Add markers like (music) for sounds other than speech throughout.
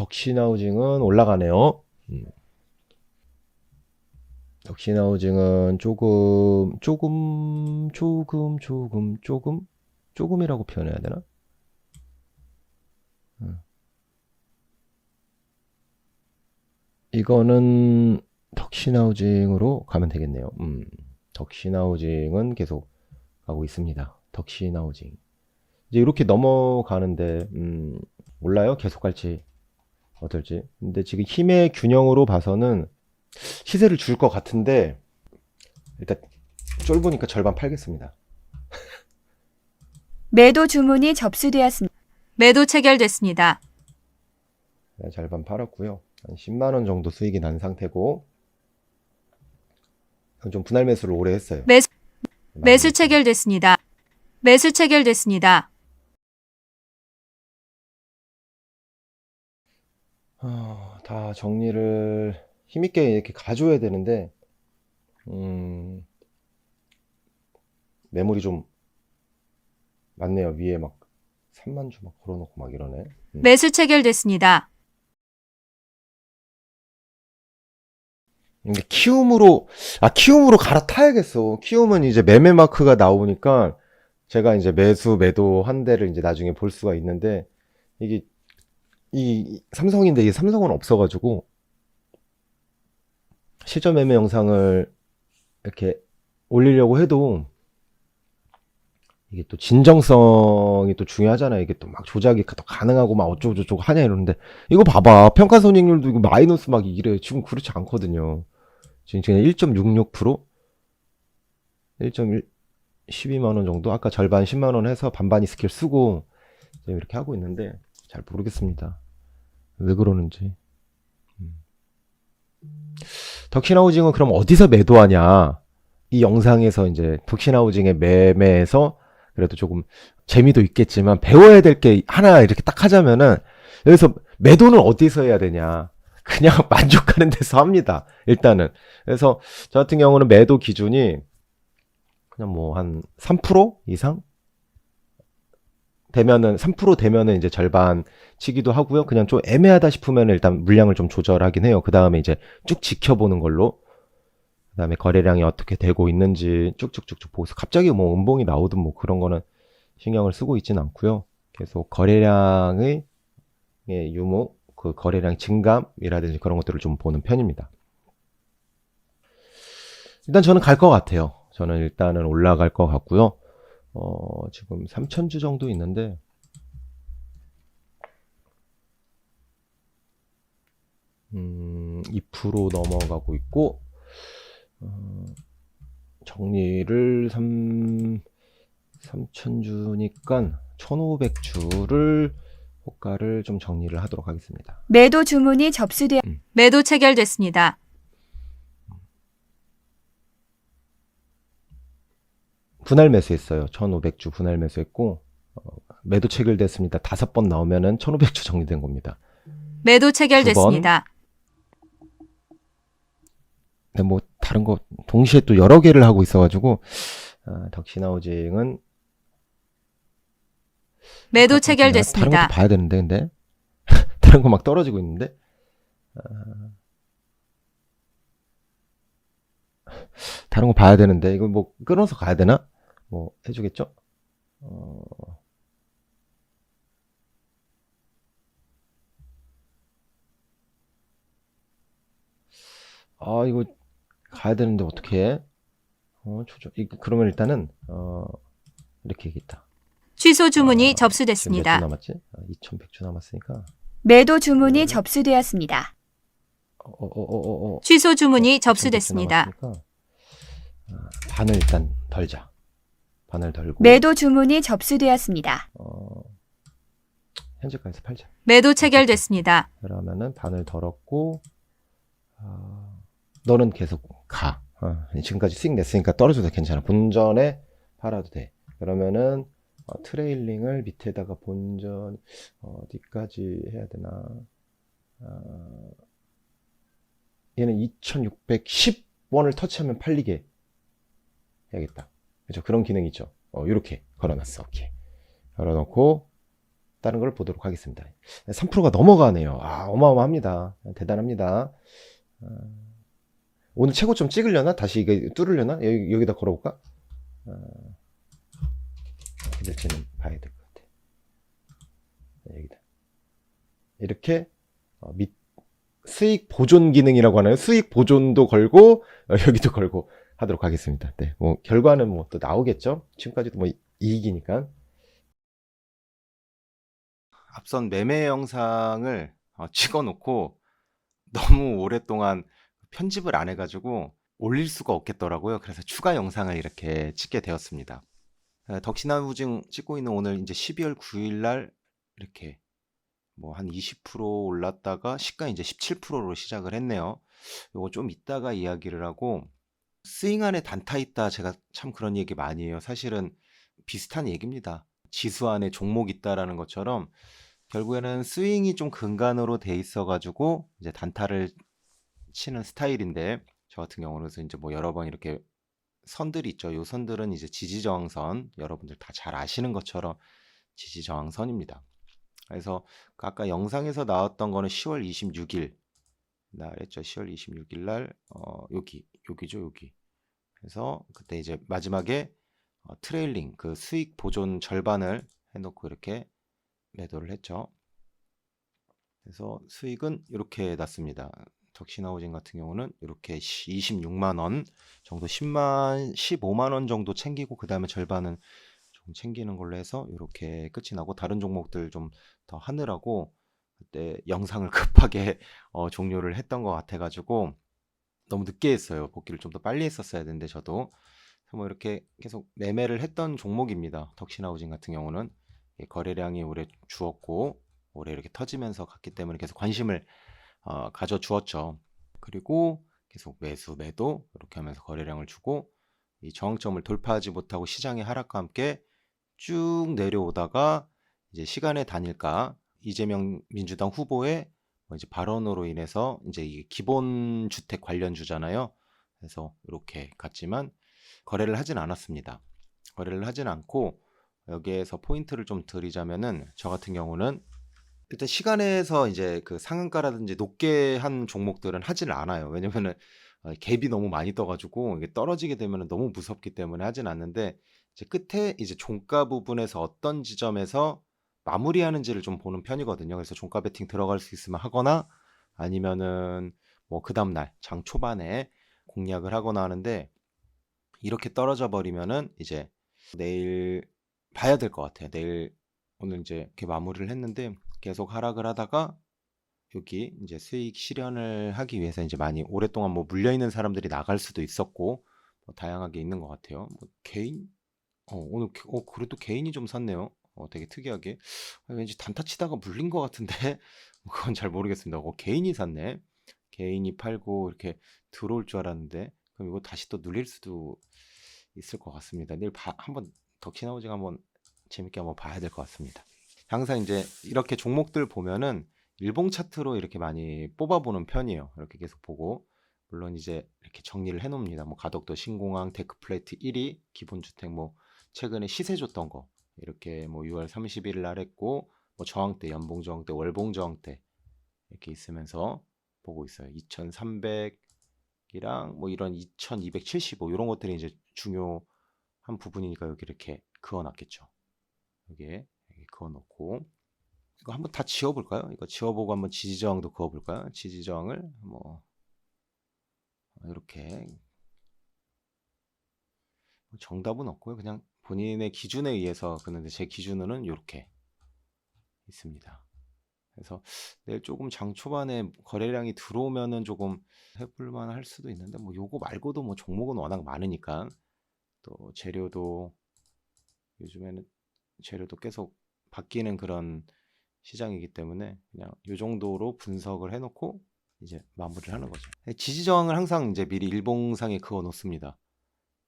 음, 덕시나우징은 올라가네요. 음. 덕시나우징은 조금, 조금, 조금, 조금, 조금, 조금이라고 표현해야 되나? 음. 이거는 덕시나우징으로 가면 되겠네요. 음, 덕시나우징은 계속 가고 있습니다. 덕시나우징. 이제 이렇게 넘어가는데, 음, 몰라요? 계속 갈지, 어떨지. 근데 지금 힘의 균형으로 봐서는 시세를 줄 것 같은데, 일단 쫄보니까 절반 팔겠습니다. (laughs) 매도 주문이 접수되었습니다. 매도 체결됐습니다. 네, 절반 팔았고요. 한 10만 원 정도 수익이 난 상태고, 좀 분할 매수를 오래 했어요. 매수, 매수 체결됐습니다. 매수 체결됐습니다. 다 정리를 힘있게 이렇게 가져야 되는데, 음, 매물이 좀 많네요. 위에 막 3만 주 막 걸어놓고 막 이러네. 음. 매수 체결됐습니다. 근데 키움으로, 아, 키움으로 갈아타야겠어. 키움은 이제 매매 마크가 나오니까 제가 이제 매수, 매도 한 대를 이제 나중에 볼 수가 있는데, 이게, 이 삼성인데 이 삼성은 없어가지고, 실전 매매 영상을 이렇게 올리려고 해도, 이게 또 진정성이 또 중요하잖아요. 이게 또 막 조작이 또 가능하고 막 어쩌고저쩌고 하냐 이러는데, 이거 봐봐. 평가 손익률도 이거 마이너스 막 이래. 지금 그렇지 않거든요. 지금 지금 1.66%? 1.1, 12만 원 정도? 아까 절반 10만 원 해서 반반 이 스킬 쓰고, 지금 이렇게 하고 있는데, 잘 모르겠습니다. 왜 그러는지. 음. 덕신하우징은 그럼 어디서 매도하냐? 이 영상에서 이제 덕신하우징의 매매에서 그래도 조금 재미도 있겠지만 배워야 될 게 하나 이렇게 딱 하자면은 여기서 매도는 어디서 해야 되냐? 그냥 (laughs) 만족하는 데서 합니다. 일단은. 그래서 저 같은 경우는 매도 기준이 그냥 뭐 한 3% 이상 되면은 3% 되면은 이제 절반 치기도 하고요. 그냥 좀 애매하다 싶으면 일단 물량을 좀 조절하긴 해요. 그 다음에 이제 쭉 지켜보는 걸로. 그 다음에 거래량이 어떻게 되고 있는지 쭉쭉쭉쭉 보고서 갑자기 뭐 음봉이 나오든 뭐 그런 거는 신경을 쓰고 있진 않고요. 계속 거래량의 예, 유무, 그 거래량 증감이라든지 그런 것들을 좀 보는 편입니다. 일단 저는 갈 것 같아요. 저는 일단은 올라갈 것 같고요. 어, 지금 3,000주 정도 있는데, 음, 2% 넘어가고 있고, 어, 정리를 3, 3,000주니까 1,500주를 호가를 좀 정리를 하도록 하겠습니다. 매도 주문이 접수되어 매도 체결됐습니다. 분할 매수했어요. 1,500주 분할 매수했고, 어, 매도 체결됐습니다. 다섯 번 나오면은 1,500주 정리된 겁니다. 매도 체결됐습니다. 근데 뭐 다른 거 동시에 또 여러 개를 하고 있어가지고 아, 덕시나우징은 매도 다른 체결됐습니다. 것도 봐야 되는데 근데 (laughs) 다른 거 막 떨어지고 있는데 아, 다른 거 봐야 되는데 이거 뭐 끊어서 가야 되나? 뭐 해주겠죠? 어... 아 이거 가야 되는데 어떻게 해? 어, 조절. 이 그러면 일단은 어 이렇게 해야겠다. 취소 주문이 아, 접수됐습니다. 남았지? 아, 2,100주 남았으니까. 매도 주문이 접수되었습니다. 어, 어, 어, 어, 어. 취소 주문이 2,100주 접수됐습니다. 남았으니까, 아, 반을 일단 덜자. 반을 덜고. 매도 주문이 접수되었습니다. 어, 현재가에서 팔자. 매도 체결됐습니다. 그러면은 반을 덜었고, 아, 너는 계속 가. 어, 지금까지 수익 냈으니까 떨어져도 괜찮아. 본전에 팔아도 돼. 그러면은 어, 트레일링을 밑에다가 본전 어디까지 해야 되나? 아, 얘는 2,610원을 터치하면 팔리게 해야겠다. 그죠? 그런 기능이 있죠. 어, 이렇게 걸어놨어. 오케이. 걸어놓고 다는 걸 보도록 하겠습니다. 3%가 넘어가네요. 아, 어마어마합니다. 대단합니다. 아, 오늘 최고점 찍으려나? 다시 이게 뚫으려나? 여기, 여기다 걸어볼까? 아, 어떻게 될지는 봐야 될 것 같아. 네, 여기다. 이렇게 어, 밑 수익 보존 기능이라고 하나요? 수익 보존도 걸고 어, 여기도 걸고 하도록 하겠습니다. 네, 뭐 결과는 뭐 또 나오겠죠. 지금까지도 뭐 이익이니까. 앞선 매매 영상을 어, (laughs) 찍어놓고 너무 오랫동안 편집을 안 해가지고 올릴 수가 없겠더라고요. 그래서 추가 영상을 이렇게 찍게 되었습니다. 어, 덕신나무증 찍고 있는 오늘 이제 12월 9일 날 이렇게 뭐 한 20% 올랐다가 시가 이제 17%로 시작을 했네요. 요거 좀 이따가 이야기를 하고 스윙 안에 단타 있다 제가 참 그런 얘기 많이 해요. 사실은 비슷한 얘기입니다. 지수 안에 종목 있다라는 것처럼 결국에는 스윙이 좀 근간으로 돼 있어가지고 이제 단타를 치는 스타일인데 저 같은 경우는 그래서 이제 뭐 여러 번 이렇게 선들이 있죠. 요 선들은 이제 지지 저항선 여러분들 다 잘 아시는 것처럼 지지 저항선입니다. 그래서 그 아까 영상에서 나왔던 거는 10월 26일 날 했죠. 10월 26일 날 어, 여기 여기죠 여기. 그래서 그때 이제 마지막에 어, 트레일링 그 수익 보존 절반을 해놓고 이렇게 매도를 했죠. 그래서 수익은 이렇게 났습니다. 덕신하우징 같은 경우는 이렇게 26만 원 정도 10만 15만 원 정도 챙기고 그 다음에 절반은 좀 챙기는 걸로 해서 이렇게 끝이 나고 다른 종목들 좀 더 하느라고 그때 영상을 (laughs) 급하게 어, 종료를 했던 것 같아가지고 너무 늦게 했어요. 복귀를 좀 더 빨리 했었어야 되는데 저도 뭐 이렇게 계속 매매를 했던 종목입니다. 덕신하우징 같은 경우는 예, 거래량이 올해 주었고 올해 이렇게 터지면서 갔기 때문에 계속 관심을 어, 가져 주었죠. 그리고 계속 매수 매도 이렇게 하면서 거래량을 주고 이 저항점을 돌파하지 못하고 시장의 하락과 함께 쭉 내려오다가 이제 시간의 단일가 이재명 민주당 후보의 뭐 이제 발언으로 인해서 이제 이게 기본 주택 관련주잖아요. 그래서 이렇게 갔지만 거래를 하진 않았습니다. 거래를 하진 않고 여기에서 포인트를 좀 드리자면은 저 같은 경우는 일단 시간에서 이제 그 상한가라든지 높게 한 종목들은 하질 않아요. 왜냐면은 어, 갭이 너무 많이 떠가지고 이게 떨어지게 되면 너무 무섭기 때문에 하진 않는데 이제 끝에 이제 종가 부분에서 어떤 지점에서 마무리하는지를 좀 보는 편이거든요. 그래서 종가 베팅 들어갈 수 있으면 하거나 아니면은 뭐 그 다음 날 장 초반에 공략을 하거나 하는데 이렇게 떨어져 버리면은 이제 내일 봐야 될 것 같아요. 내일 오늘 이제 이렇게 마무리를 했는데 계속 하락을 하다가 여기 이제 수익 실현을 하기 위해서 이제 많이 오랫동안 뭐 물려 있는 사람들이 나갈 수도 있었고 뭐 다양하게 있는 것 같아요. 뭐 개인 어 오늘 개- 어 그래도 개인이 좀 샀네요. 어 되게 특이하게 아, 왠지 단타 치다가 물린 것 같은데 뭐 (laughs) 그건 잘 모르겠습니다. 어 개인이 샀네. 개인이 팔고 이렇게 들어올 줄 알았는데 그럼 이거 다시 또 눌릴 수도 있을 것 같습니다. 내일 봐- 한번 덕신하우징 한번 재밌게 한번 봐야 될 것 같습니다. 항상 이제 이렇게 종목들 보면은 일봉 차트로 이렇게 많이 뽑아보는 편이에요. 이렇게 계속 보고 물론 이제 이렇게 정리를 해놓습니다. 뭐 가덕도 신공항 데크플레이트 1위 기본주택 뭐 최근에 시세 줬던 거 이렇게 뭐 6월 31일 날 했고 뭐 저항 대 연봉 저항 대 월봉 저항 대 이렇게 있으면서 보고 있어요. 2300이랑 뭐 이런 2275 이런 것들이 이제 중요한 부분이니까 여기 이렇게 그어 놨겠죠. 여기에 여기 그어 놓고 이거 한번 다 지워 볼까요? 이거 지워 보고 한번 지지 저항도 그어 볼까요? 지지 저항을 뭐 이렇게 뭐 정답은 없고요. 그냥 본인의 기준에 의해서 그런데 제 기준으로는 이렇게 있습니다. 그래서 내일 조금 장 초반에 거래량이 들어오면은 조금 해볼만 할 수도 있는데 뭐 요거 말고도 뭐 종목은 워낙 많으니까 또 재료도 요즘에는 재료도 계속 바뀌는 그런 시장이기 때문에 그냥 요 정도로 분석을 해놓고 이제 마무리를 하는 거죠. 지지 저항을 항상 이제 미리 일봉상에 그어 놓습니다.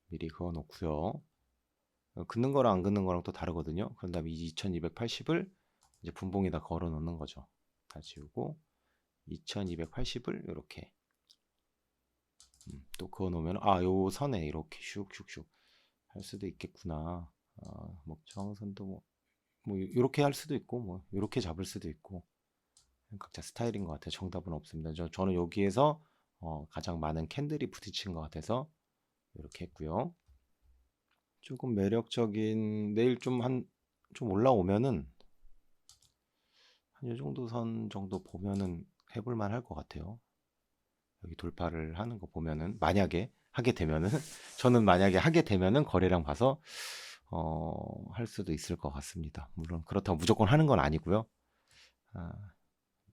미리 그어 놓고요. 어, 긋는 거랑 안 긋는 거랑 또 다르거든요. 그런 다음에 2280을 이제 분봉에다 걸어 놓는 거죠. 다 지우고 2280을 이렇게 음, 또 그어 놓으면 아 요 선에 이렇게 슉슉슉 할 수도 있겠구나. 아, 목저항선도 뭐 뭐 이렇게 할 수도 있고 뭐 이렇게 잡을 수도 있고 각자 스타일인 것 같아요. 정답은 없습니다. 저, 저는 여기에서 어, 가장 많은 캔들이 부딪힌 것 같아서 이렇게 했고요. 조금 매력적인 내일 좀 한 좀 올라오면은 한이 정도 선 정도 보면은 해볼 만할 것 같아요. 여기 돌파를 하는 거 보면은 만약에 하게 되면은 (laughs) 저는 만약에 하게 되면은 거래량 봐서 어, 할 수도 있을 것 같습니다. 물론 그렇다고 무조건 하는 건 아니고요. 아,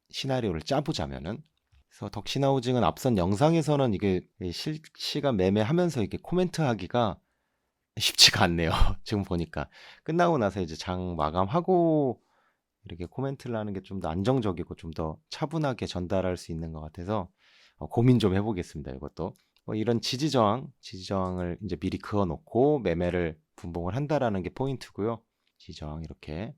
시나리오를 짜보자면은 그래서 덕시나우징은 앞선 영상에서는 이게 실시간 매매하면서 이게 코멘트 하기가 쉽지가 않네요. (laughs) 지금 보니까 끝나고 나서 이제 장 마감하고 이렇게 코멘트를 하는 게 좀 더 안정적이고 좀 더 차분하게 전달할 수 있는 것 같아서 어, 고민 좀 해보겠습니다. 이것도 뭐 이런 지지 저항, 지지 저항을 이제 미리 그어놓고 매매를 분봉을 한다라는 게 포인트고요. 지지 저항 이렇게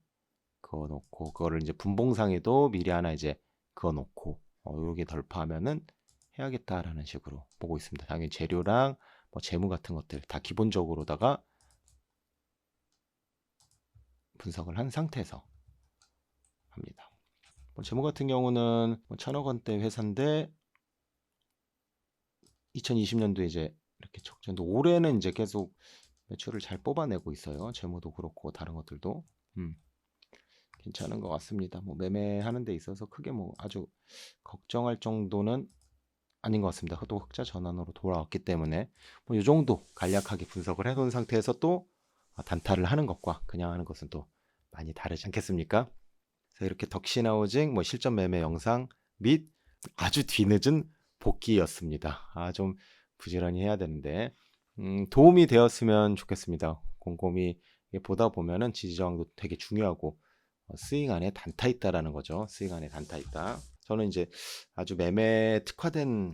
그어놓고 그거를 이제 분봉상에도 미리 하나 이제 그어놓고 어, 요렇게 돌파하면은 해야겠다라는 식으로 보고 있습니다. 당연히 재료랑 뭐 재무 같은 것들 다 기본적으로다가 분석을 한 상태에서 합니다. 뭐 재무 같은 경우는 뭐 천억 원대 회사인데 2020년도에 이제 이렇게 적정도 올해는 이제 계속 매출을 잘 뽑아내고 있어요. 재무도 그렇고 다른 것들도 음, 괜찮은 것 같습니다. 뭐 매매하는 데 있어서 크게 뭐 아주 걱정할 정도는 아닌 것 같습니다. 또 흑자 전환으로 돌아왔기 때문에 뭐 이 정도 간략하게 분석을 해놓은 상태에서 또 단타를 하는 것과 그냥 하는 것은 또 많이 다르지 않겠습니까? 그래서 이렇게 덕시나우징 뭐 실전 매매 영상 및 아주 뒤늦은 복귀였습니다. 아 좀 부지런히 해야 되는데 음, 도움이 되었으면 좋겠습니다. 곰곰이 보다 보면은 지지 저항도 되게 중요하고 어, 스윙 안에 단타 있다라는 거죠. 스윙 안에 단타 있다. 저는 이제 아주 매매 특화된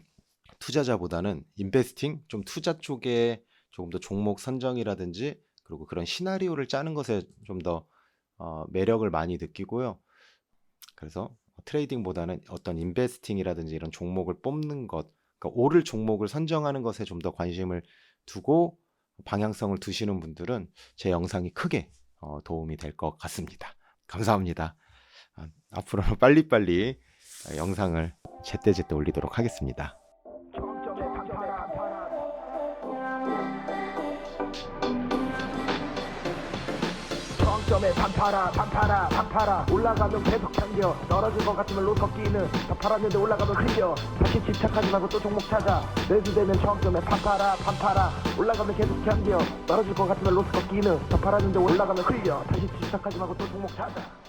투자자보다는 인베스팅 좀 투자 쪽에 조금 더 종목 선정이라든지 그리고 그런 시나리오를 짜는 것에 좀더 어, 매력을 많이 느끼고요. 그래서 트레이딩보다는 어떤 인베스팅이라든지 이런 종목을 뽑는 것, 그러니까 오를 종목을 선정하는 것에 좀 더 관심을 두고 방향성을 두시는 분들은 제 영상이 크게 어, 도움이 될 것 같습니다. 감사합니다. 아, 앞으로는 빨리빨리 어, 영상을 제때제때 올리도록 하겠습니다. 정점에 반파라 반파라 반파라 올라가면 계속 당겨. 떨어질 것 같으면 로 꺾기는. 다 팔았는데 올라가면 흘려. 다시 집착하지 말고 또 종목 찾아. 매수되면 정점에 반파라 반파라 올라가면 계속 당겨. 떨어질 것 같으면 로 꺾기는. 다 팔았는데 올라가면 흘려. 다시 집착하지 말고 또 종목 찾아